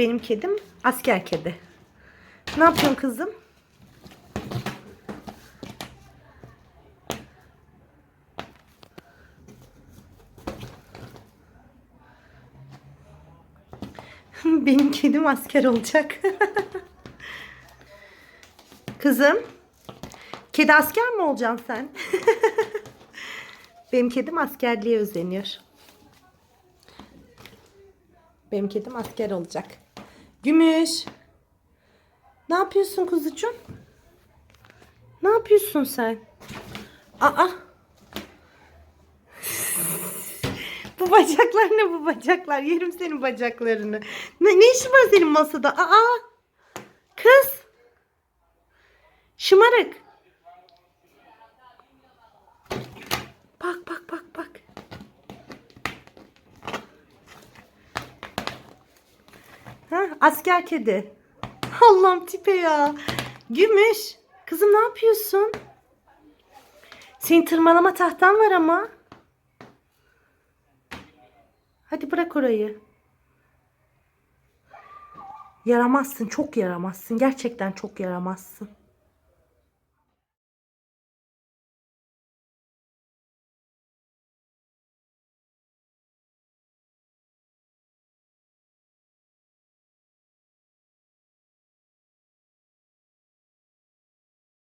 benim kedim asker kedi. Ne yapıyorsun kızım? benim kedim asker olacak. Kızım, kedi asker mi olacaksın sen? benim kedim askerliğe özeniyor. Benim kedim asker olacak. Gümüş. Ne yapıyorsun kuzucuğum? Ne yapıyorsun sen? Aa. bu bacaklar ne bu bacaklar? Yerim senin bacaklarını. Ne, ne işin var senin masada? Aa. Kız. Şımarık. Bak bak bak bak. Ha, asker kedi. Allah'ım tipe ya. Gümüş. Kızım ne yapıyorsun? Senin tırmalama tahtan var ama. Hadi bırak orayı. Yaramazsın. Çok yaramazsın. Gerçekten çok yaramazsın.